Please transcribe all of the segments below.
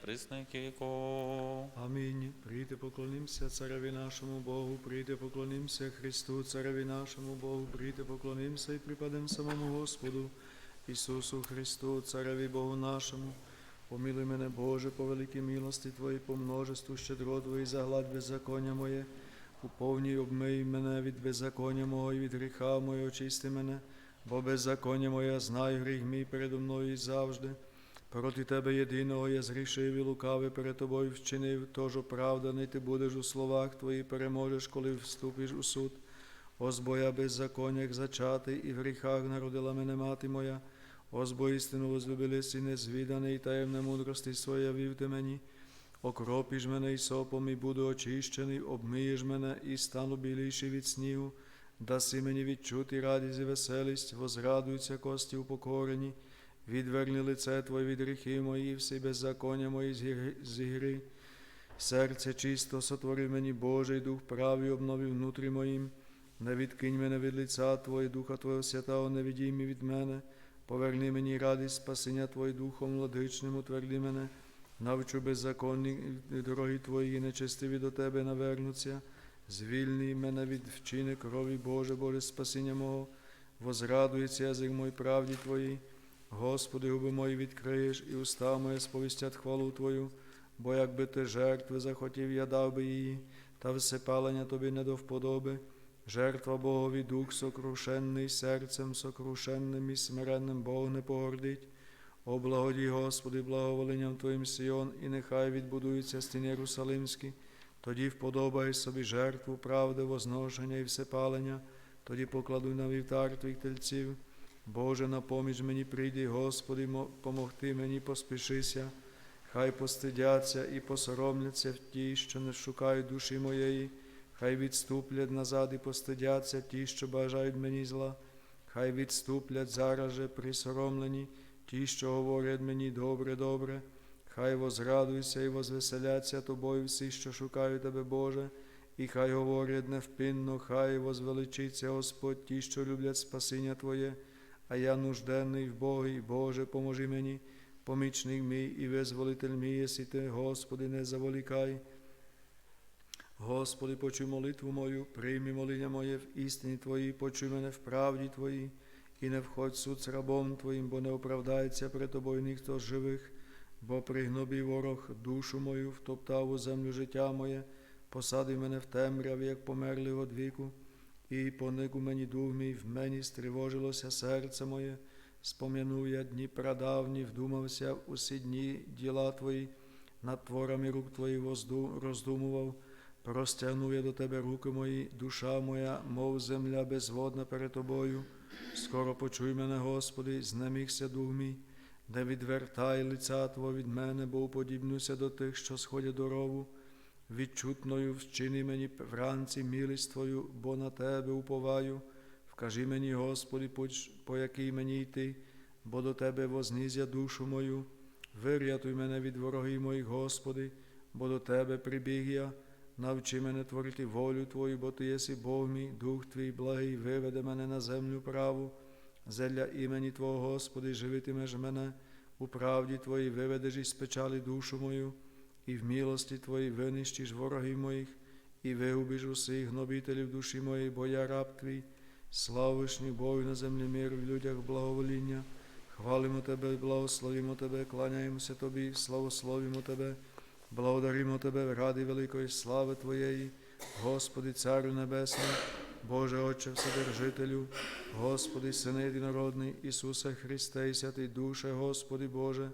присно, Кико. Амінь. Прийди поклонимося цареві нашому Богу, прийди поклонимося Христу, цареві нашому Богу, прийди поклонимося і припадем самому Господу, Ісусу Христу, цареві Богу нашому. Помилуй мене, Боже, по великій милості Твоїй, по множеству щедро Твої, загладь беззаконня моє. Уповній обмий мене від беззаконня мого і від гріха мого, очисти мене, бо беззаконня моє знаю гріх мій передо мною і завжди. Проти тебе єдиного я згрішив і лукавий перед тобою вчинив, тож оправданий ти будеш у словах твої, переможеш, коли вступиш у суд. Озбо я беззаконня, як зачатий, і в гріхах народила мене мати моя. Озбо істину возлюбили си незвіданий, і таємне мудрості своє вів ти мені. Окропіш мене і сопом, і буду очищений, обмиєш мене, і стану біліший від снігу. Даси мені відчути радість і веселість, возрадуються кості упокорені. Відверни лице Твоє від гріхи мої, всі беззаконня мої з гри- Серце чисто сотвори мені, Божий дух правий обнови внутрі моїм. Не відкинь мене від лиця Твоє, Духа Твого святого, не відійми від мене. Поверни мені радість спасення Твоє Духом владичним, утверди мене. Навчу беззаконні дороги Твої, нечестиві до Тебе навернуться. Звільни мене від вчини крові Боже, Боже, спасіння мого. Возрадується язик мой правді Твої. Господи, губи мої відкриєш, і уста моє сповістять хвалу Твою, бо якби ти жертви захотів, я дав би її, та всепалення тобі не до вподоби. Жертва Богові дух сокрушенний, серцем сокрушенним і смиренним Бог не погордить. О благоді, Господи, благоволенням Твоїм Сіон, і нехай відбудуються стіни Єрусалимські, тоді вподобай собі жертву, правди, возношення і всепалення, тоді покладуй на вівтар твоїх тельців. Боже, на поміч мені прийди, Господи, помогти мені, поспішися. Хай постидяться і посоромляться ті, що не шукають душі моєї, хай відступлять назад і постидяться ті, що бажають мені зла, хай відступлять зараз же присоромлені, ті, що говорять мені добре, добре, хай возрадуються і возвеселяться тобою всі, що шукають тебе, Боже, і хай говорять невпинно, хай возвеличиться Господь, ті, що люблять спасіння Твоє, а я нужденний в Богі, Боже, поможи мені, помічник мій і визволитель мій, єси ти, Господи, не заволікай. Господи, почуй молитву мою, прийми моління моє в істині Твоїй, почуй мене в правді Твоїй, і не входь суд з рабом Твоїм, бо не оправдається перед Тобою ніхто з живих, бо пригнобій ворог душу мою, втоптав у землю життя моє, посадив мене в темряві, як померлий од віку, і поник у мені дух мій, в мені стривожилося серце моє, спом'янув я дні прадавні, вдумався усі дні діла Твої, над творами рук Твоїх роздумував. Простягнув я до тебе руки мої, душа моя, мов земля безводна перед тобою. Скоро почуй мене, Господи, знемігся дух мій, не відвертай лиця Твого від мене, бо уподібнюся до тих, що сходять до рову. Відчутною вчини мені вранці милість Твою, бо на Тебе уповаю. Вкажи мені, Господи, по який мені йти, бо до Тебе возниз я душу мою. Вирятуй мене від ворогів моїх, Господи, бо до Тебе прибіг я. Навчи мене творити волю Твою, бо Ти єси Бог мій, Дух Твій благий, виведе мене на землю праву. Зелля імені Твого, Господи, живитимеш мене, у правді Твоїй виведеш із печалі душу мою, і в милості Твоїй винищиш ворогів моїх, і вигубиш усіх гнобителів душі моєї, бо я раб Твій, славишній Бою на землі миру в людях благовоління. Хвалимо Тебе, благословимо Тебе, кланяємося Тобі, славословимо Тебе. Благодаримо Тебе ради великої слави Твоєї, Господи, Царю Небесний, Боже Отче Вседержителю, Господи, Сине Єдинородний, Ісусе Христе, і Святий Душе, Господи Боже,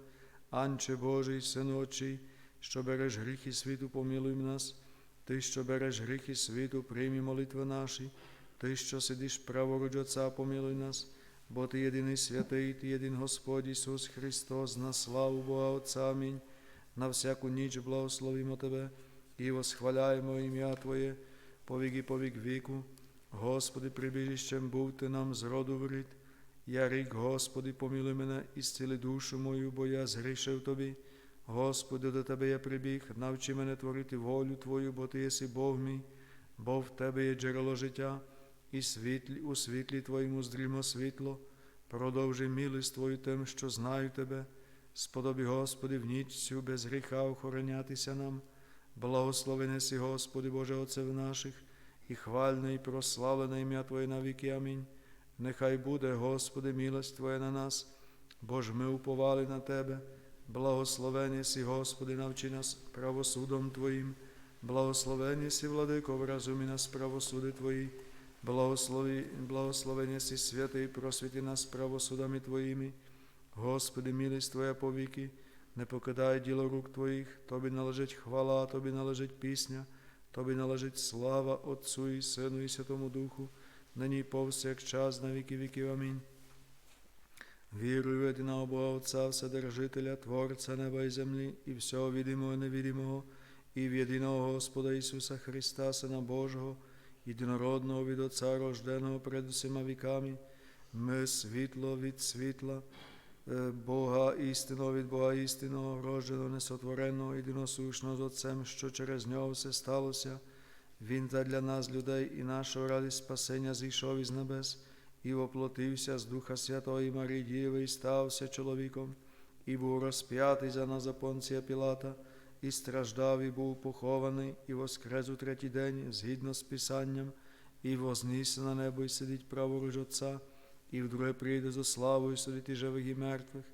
Анче Божий, Синочий, що береш гріхи світу, помилуй нас, Ти, що береш гріхи світу, приймі молитви наші, Ти, що сидиш праворуч Отця, помилуй нас, бо Ти єдиний святий, Ти єдин Господь Ісус Христос, на славу Бога Отця. Амінь. На всяку ніч благословимо Тебе і восхваляємо ім'я Твоє по віки по вік віку. Господи, прибіжищем був нам з роду в. Я рік, Господи, помилуй мене і зціли душу мою, бо я згрішив Тобі. Господи, до Тебе я прибіг, навчи мене творити волю Твою, бо Ти єси Бог мій, бо в Тебе є джерело життя, і світлі, у світлі Твоєму здрімо світло. Продовжи милість Твою тим, що знаю Тебе. Сподобі, Господи, в ніч цю без гріха охоронятися нам. Благословене си, Господи, Боже Отцев наших, і хвальне, і прославлене ім'я Твоє на віки. Амінь. Нехай буде, Господи, милость Твоя на нас, бо ж ми уповали на Тебе. Благословені сі, Господи, навчи нас правосудом Твоїм. Благословені сі, владико, вразумі нас правосуди Твої. Благослови, благословені сі, святий, просвіти нас правосудами Твоїми. Господи, милість Твоя повіки, не покидай діло рук Твоїх, Тобі належить хвала, Тобі належить пісня, Тобі належить слава Отцу і Сину і Святому Духу, нині повсякчас на віки віків. Амінь. Вірую в єдиного Бога Отця, Вседержителя, Творця неба і землі, і всього відомого і невідимого, і в єдиного Господа Ісуса Христа, Сина Божого, єдинородного від Отця, рожденого перед усіма віками, ми світло від світла, е, Бога істинного від Бога істинного, родженого, несотвореного, єдиносушного з Отцем, що через нього все сталося. Він та для нас, людей, і нашого ради спасення зійшов із небес, і воплотився з Духа Святого і Марії Діви, і стався чоловіком, і був розп'ятий за нас за Понція Пілата, і страждав, і був похований, і воскрес у третій день, згідно з Писанням, і вознісся на небо, і сидить праворуч Отця, і вдруге прийде зо славою судити живих і мертвих,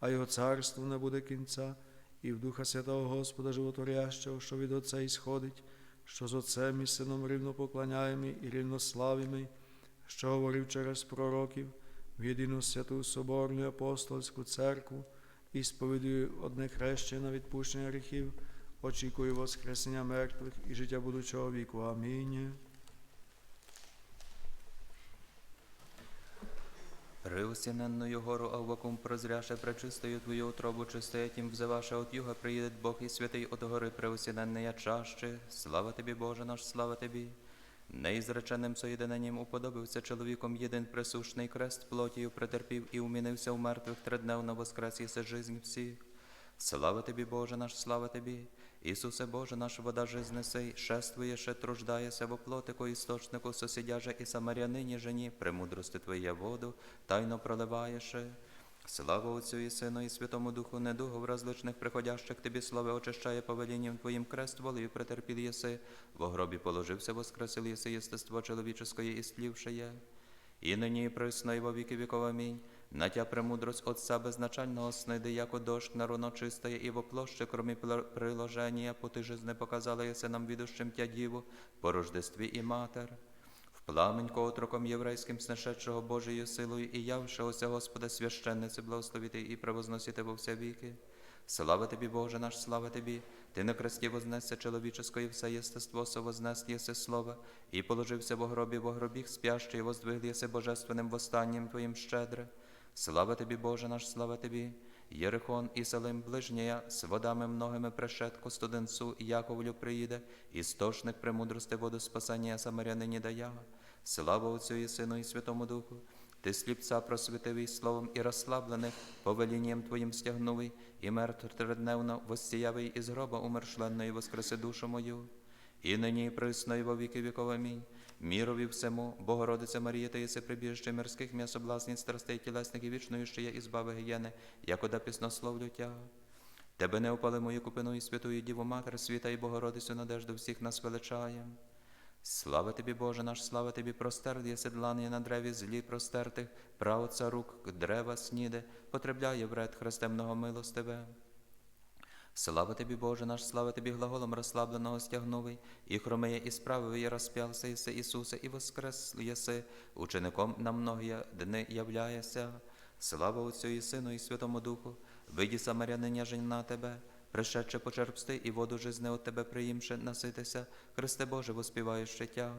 а його царство не буде кінця, і в Духа Святого Господа Животворящого, що від Отця ісходить, що з Отцем і Сином рівно поклоняємо і рівнославимо, що говорив через пророків в єдину святу Соборну апостольську церкву і сповідую одне хрещення на відпущення гріхів, очікую воскресення мертвих і життя будучого віку. Амінь. Преосіненною гору Аввакум прозряше пречистою Твою утробу чистая, тім взиваше от юга приїде Бог і святий от гори преосіненная чаще. Слава Тобі, Боже наш, слава Тобі. Неізреченим соєдиненням уподобився чоловіком єдин присушний крест плотію претерпів і умінився в мертвих тридневно воскрес єси жизнь всіх. Слава Тобі, Боже наш, слава Тобі. Ісусе Боже наш, вода жизни сей, шествує, ще труждаєся во плотику, істочнику сосідяже і самарянині жені, премудрости Твоя воду, тайно проливаєш. Слава Отцю і Сину, і Святому Духу, недугу различних приходящих Тобі слави очищає повелінням Твоїм крест волею претерпіл єси, во гробі положився, воскресил єси єстество чоловіческое і стлівше є. І нині присно, і во віки віков. Амінь. На тя премудрость Отца безначального снайди, яко дождь на руно чистає, і во площе, кромі приложення, по ти жизни показала єси нам відущим тя діву, по рождестві і матер. В пламенько отроком єврейським снешедшого Божою силою і явшогося Господа священниці благословити і превозносити во вся віки. Слава тобі, Боже наш, слава тобі. Ти на кресті вознесся чоловіческое все єстество, со вознес єси слово, і положився во гробі, во гробіх спящий, воздвиг єси божественним восстанням Твоїм щедре. Слава тобі, Боже наш, слава тобі. Єрихон і Салим ближнія, з водами многими прешетку студенцу, Яковлю приїде, істочник премудрости воду спасання самарянині дая. Слава Отцю і Сину і Святому Духу. Ти сліпця просвітивий словом і розслаблених, повелінням Твоїм стягнувий, і мертв тридневно воссіявий із гроба умершленної воскреси душу мою. І нині і присно, і во віки віков. Амінь. Мірові всему, Богородиця Марія, та єси прибіжище мирських м'ясобласниць, страстей тілесних і вічної, що є ізбави гієни, якода піснословлю тя. Тебе не опали мою купину і святую Діву Матер, світа і Богородицю надежду всіх нас величаєм. Слава тобі, Боже наш, слава тобі, простер є седланий на древі злі простертих, правоца рук, дерева сніде, потребляє вред хрестемного милостиве. Слава тобі, Боже наш, слава тобі, глаголом розслабленого стягнувий, і хромиє, і справив, і розп'явся єси Ісусе, і воскрес єси, учеником на многі дни являєся. Слава Отцю і Сину, і Святому Духу, виді самаряниня жень на тебе, пришедше почерпсти, і воду жизни от тебе приїмше наситися, Христе Боже, воспіваєш життя,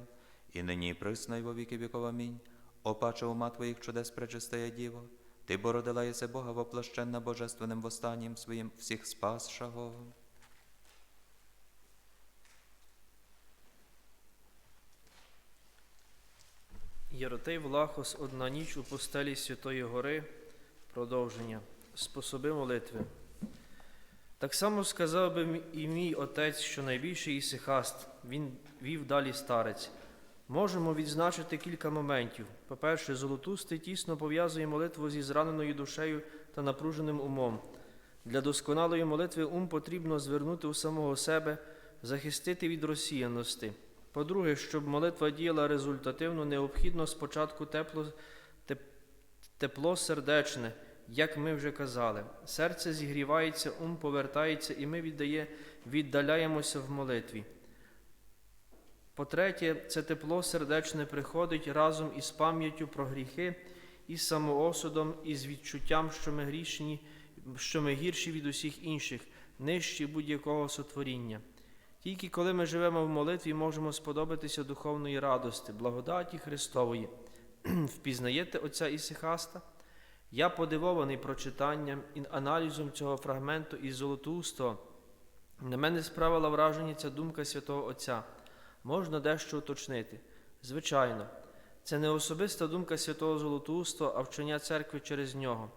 і нині і присно, і во віки віков. Амінь. Опаче ума Твоїх чудес пречистая Діво, Ти бородила єси Бога воплощенна божественним восстанням своїм всіх спасшого. Єротей Влахос одна ніч у постелі Святої Гори, продовження, способи молитви. Так само сказав би і мій отець, що найбільший ісихаст, він вів далі старець. Можемо відзначити кілька моментів. По-перше, Золотустий тісно пов'язує молитву зі зраненою душею та напруженим умом. Для досконалої молитви ум потрібно звернути у самого себе, захистити від розсіяності. По-друге, щоб молитва діяла результативно, необхідно спочатку тепло, теп- тепло сердечне, як ми вже казали. Серце зігрівається, ум повертається, і ми віддає, віддаляємося в молитві. По-третє, це тепло сердечне приходить разом із пам'яттю про гріхи, із самоосудом, і з відчуттям, що ми грішні, що ми гірші від усіх інших, нижчі будь-якого сотворіння. Тільки коли ми живемо в молитві, можемо сподобатися духовної радости, благодаті Христової. Впізнаєте отця Ісихаста? Я подивований прочитанням і аналізом цього фрагменту із Золотоустого. На мене справила враження ця думка святого Отця. Можна дещо уточнити. Звичайно, це не особиста думка святого Золотоустого, а вчення церкви через нього.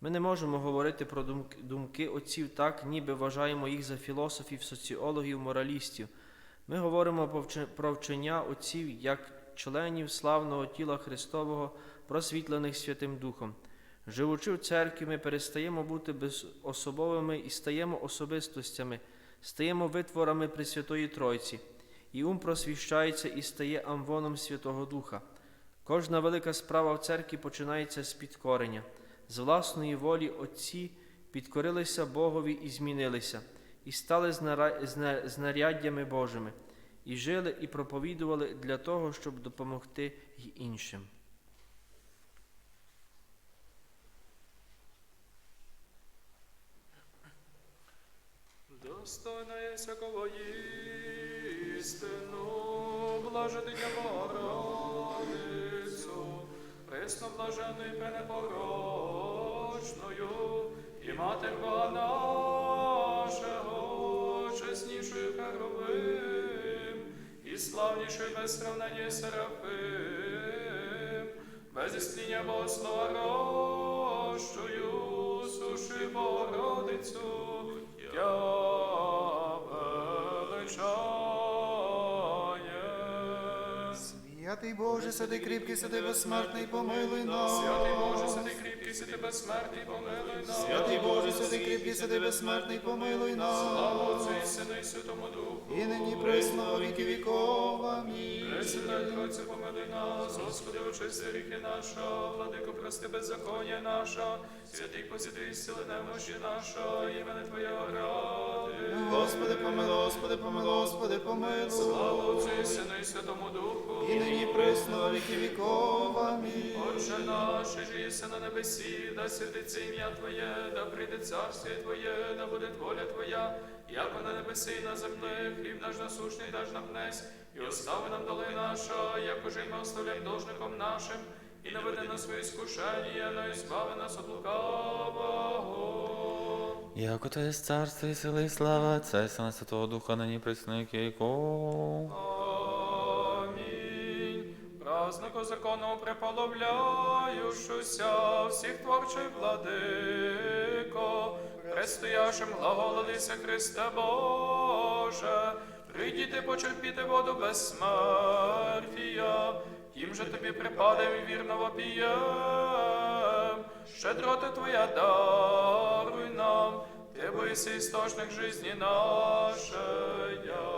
Ми не можемо говорити про думки отців так, ніби вважаємо їх за філософів, соціологів, моралістів. Ми говоримо про вчення отців як членів славного тіла Христового, просвітлених Святим Духом. Живучи в церкві, ми перестаємо бути безособовими і стаємо особистостями, стаємо витворами Пресвятої Тройці, і ум просвіщається і стає амвоном Святого Духа. Кожна велика справа в церкві починається з підкорення. З власної волі отці підкорилися Богові і змінилися, і стали знаряддями Божими, і жили, і проповідували для того, щоб допомогти й іншим. Достойна є всякого істину, блаження Богородицю, пресно блаженною пренепорочною, і матер Бога нашого, чеснішою Херовим, і славнішою без сравнення Серафим, без істиння Богослова рощою, суши Богородицю, Святий Боже, сиди кріпкий, сиди безсмертний, помилуй нас. Святий Боже, сиди кріпкий, сиди безсмертний, помилуй нас. Святий Боже, сиди кріпкий, сиди безсмертний, помилуй нас. Слава Отцю і Сину і Святому Духу. І нині присно віки віков. Амінь. Пресвятай Тройце, помилуй нас, Господи, очисти гріхи наша, владико, прости беззаконня наша, святий посіди, сили немощі наша, імени Твоє ради. Господи, помилуй, Господи, помилуй, Господи, помилуй. Слава Отцю і Сину і Святому Духу. Присно віки віков. Амінь. Отче наш, що єси на небесі, да святиться ім'я Твоє, да прийде царство Твоє, да буде воля Твоя, як на небесі і на землі, хліб наш насущний даж нам днес, і остави нам доли наша, як уже й ми оставляємо должником нашим, і не веди нас своє скушення, но і збави нас от лукавого. Яко то є царство і сили, і слава і Сина Святого Духа, нині присник віков. Празднику закону приполовляюшуся, всіх творчих владико, предстояшим глаголодися Христе Боже, прийдіти почерпіти воду безсмертія, тим же тобі припадем і вірно вопієм, щедрота Твоя даруй нам, Ти боїся істочник жизни нашея.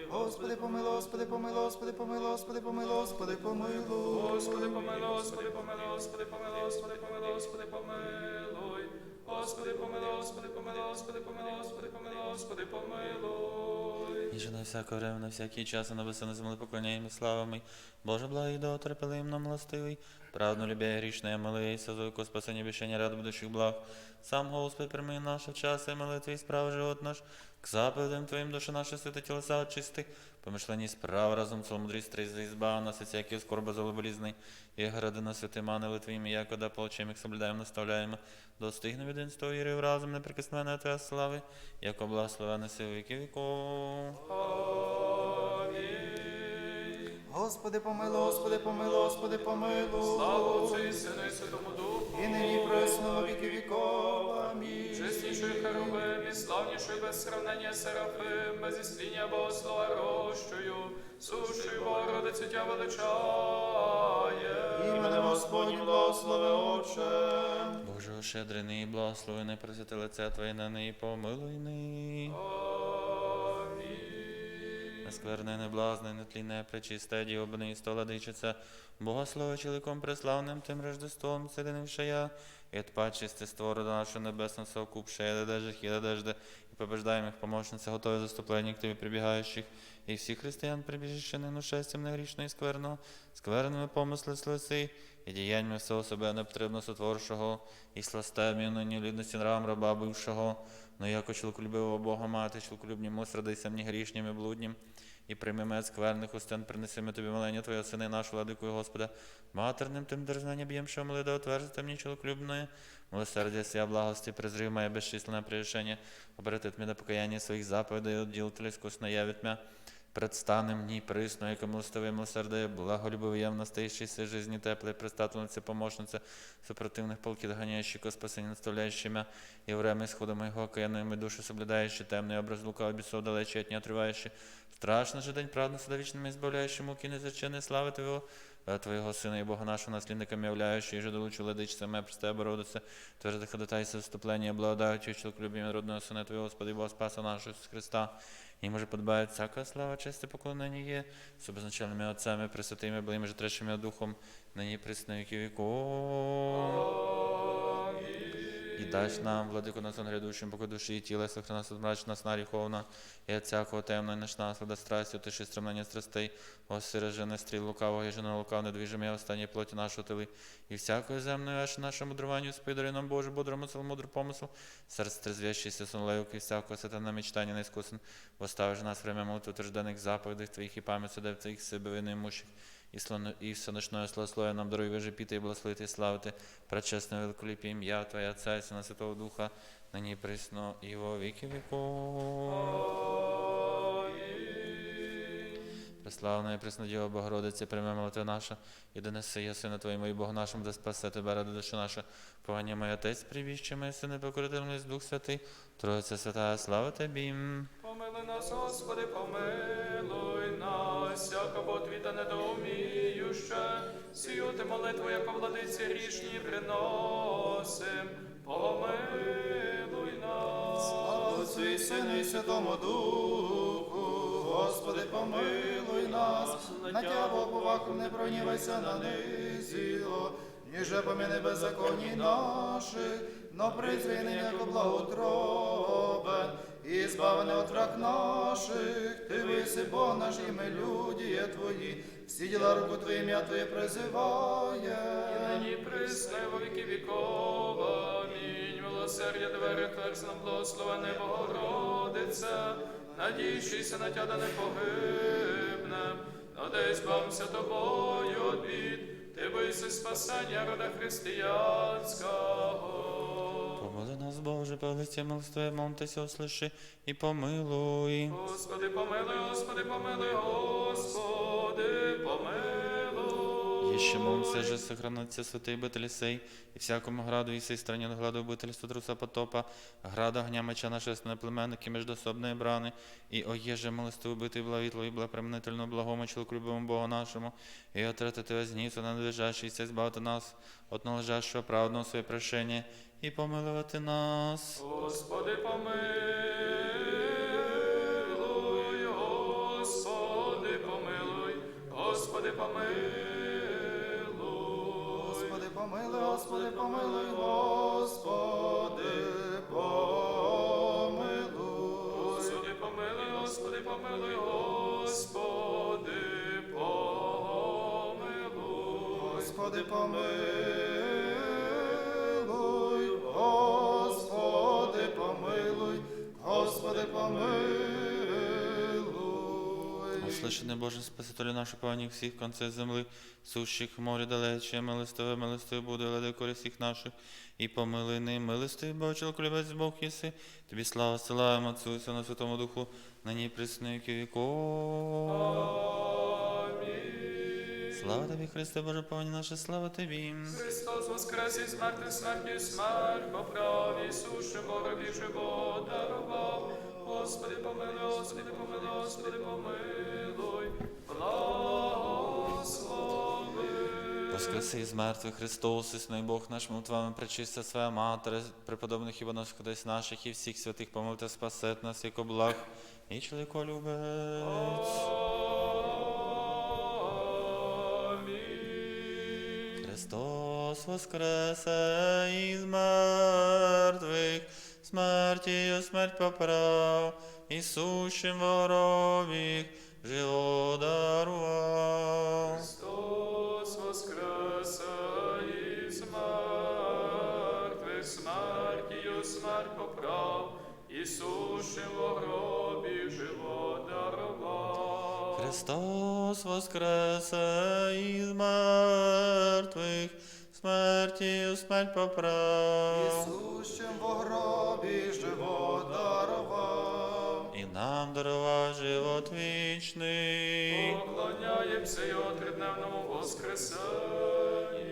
Господи, помилуй, Господи, помилуй, Господи, помилуй, Господи, помилуй, Господи, помилуй. Господи, помилуй, Господи, помилуй, Господи, помилуй, Господи, помилуй, Господи, помилуй. Господи, помилуй, Господи, помилуй, Господи, помилуй, Господи, помилуй, Господи, помилуй. І же на всяке время, на всякий час, і на на землі поклоняємо славами. Боже, благий да отрепелим нам милостивий, праведно любя грішне, милий, созойко спасення бішення ряд будущих благ. Сам Господь прийми наше час і молитви і справ живот наш, к заповедям Твоїм душа наша свята тілеса очисти, помишлені справ разом целомудрість тризли збав нас, і всякі скорби золоболізний, і гради на святим ангели Твоїми, якода получим їх соблюдаємо, наставляємо, достигне віденство віри в разум неприкосменної Твоя слави, яко благословена си у віки віков. Господи, помилуй, Господи, помилуй, Господи, помилуй. Слава Отцю і Сину і Святому Духу. І нині присно во віки віков. Амінь. Славнішою без сравнення Серафим, без істиння Богослова рощою, сушою Богородицю тя величає. Іменем Господні благослови Отче. Боже, ошедрений, благослови, не просити лице Твоє на неї, помилуй неї. Нескверне, неблазне, нетлінне, пречисте, діобне і столадичиця, Богослови чоловіком преславним тим Рождеством, селенивши я, і отпад чисте створу до нашого небесного совокупше, я дедежих, і дедежде, і побеждаємих помощниця, готове заступлення к Тобі прибігаючих, і всіх християн прибіжище нину шестям негрішно і скверно, скверними помисли слиси, і діяннями всього себе непотребно сотворшого, і сластемі, нині лідності нравам раба бившого, но яко чоловіколюбивого Бога мати, чоловіколюбнім страдайся мені грішнім і блуднім, і прийми мед скверних устен, принеси ми тобі молення Твоє сини, нашу владикою Господа, матерним тим дерзнання б'єм, що моли да отверзити мені чоловіколюбної, милосердя сія благості, призрів моє безчисленне прирішення, обратит мені до покаяння своїх заповідей, отділ тілескусно явить мя, предстане мені присно, яке милостиве милосердие, благолюбив я в настоящейся жизни теплой, предстательнице, помощнице, супротивных полки догоняющий ко спасению, наставляющий мя, и время исхода моего окаянной моей души соблюдающий, темный образ лука, бесов далече от не отрывающий, страшно же день правда суда вечным избавляющий муки незаченной славы Твоего, э, Твоего Сына и Бога нашего наследником являющий, и же долучу владычица моя, Престе Богородице, твердо ходатайся вступление, благодатью, человеколюбием родного Сына Твоего, Господи, Бога Спаса нашего Иисуса Христа, їм може подбає всяка слава, честь і поклонення є, з обозначеними отцями, пресвятими, благими же трещими духом, нині присно віки віков. І дасть нам, владику нас грядущим, поки душі і тіла, сохрана нас от мрачна сна гріховна, і от всякого темного, і ночна наслада страсті, отиши стремлення страстей, остережене стріл лукавого, і жена лукав, недвіжимо я останній плоті нашого тили, і всякої земної аж наше мудруванню, сподари нам Боже, бодрому сил, мудру помислу, серце трезвящийся сон левки, всякого сатана мечтання не искусен, Поставиш нас время молитви утверждених заповідей Твоїх і пам'ять судев Твоїх себе неимущих, і, слон, і соночною славословия нам даруй вижипіти і благословити славити, пречесне великоліпі ім'я Твоя Отця і Сина Святого Духа, нині присно і во віки віков. Преславна і преснодіва Богородице, прийме молитва наша, і донеси я Сина Твоєму і Богу нашому, да спасе Тебе, ради душа наша, повання моя Отець, прибіще моє Сини, покорительний Дух Святий, Троїця Святая, слава Тобі. Помилуй нас, Господи, помилуй нас, яка потвіта недоуміюща, сію ти молитву, яка владиці грішні приносим, помилуй нас. Слава і Сину і Святому Духу, Господи, помилуй нас, на тябо поваху не пронівайся на низіло, ніже поміни беззаконні наші, но призвини, яко благотробен, і збавлений от враг наших, ти виси, Бог наш, і є твої, всі діла руку Твоїм я Твоє призиває. і Нині присне во віки віков, амінь. Милосердя двері тверз нам благословене Богородице, надійшися на тя да не погибне, но десь бамся тобою од бід, ти биси спасення рода християнського. Нас, Боже, по милстве, молитися, услиши і помилуй. Господи, помилуй, Господи, помилуй, Господи, помилуй. Еще молимся же сохраниться святий битель сей, і всякому граду, і сей страні от граду бительства труса потопа, града огня меча нашесне племенники междособної брани, і оєже милостиву бити благовітло і благопременительно благому чоловіку Богу нашому, і отратити весь гнів, на надлежащийся, збавити нас от належащого праведного своє прощення, і помилувати нас. Господи, помилуй, Господи, помилуй, Господи, помилуй. Помилуй, Господи, помилуй, Господи, помилуй. Господи, помилуй, Господи, помилуй, Господи, помилуй. Господи, помилуй, Услышане Боже Спасителю нашу пані всіх конців земли, сущих морі далече, милостиве, милостиве буде, владико всіх наших, і помилуй ним, милостивий Боже, чоловіколюбець Бог єси, тобі слава силаємо Отцю Сину Святому Духу, нині і присно віки віков. Амінь. Слава тобі, Христе, Боже, повні наше, слава тобі. Христос воскрес із мертвих смертю смерть поправ, Ісус, що Богові живот дарував. Господи, помилуй, Господи, помилуй, Господи, помилуй. Воскреси із мертвих Христос, існий Бог наш, молитвами пречистя своя Матері, преподобних і Боносходець наших і всіх святих помилуйте, спасет нас, як благ і чоловіколюбець. Христос воскресе із мертвих, смертію смерть поправ, і сущим воровіх живо дарував. Христос воскресе із мертвих, смертію смерть поправ, Ісушим в гробі живот дарував. Христос воскресе із мертвих, смертію смерть поправ, Ісущим в гробі живот дарував. Нам дарував живот вічний. Поклоняємося його тридневному воскресенню.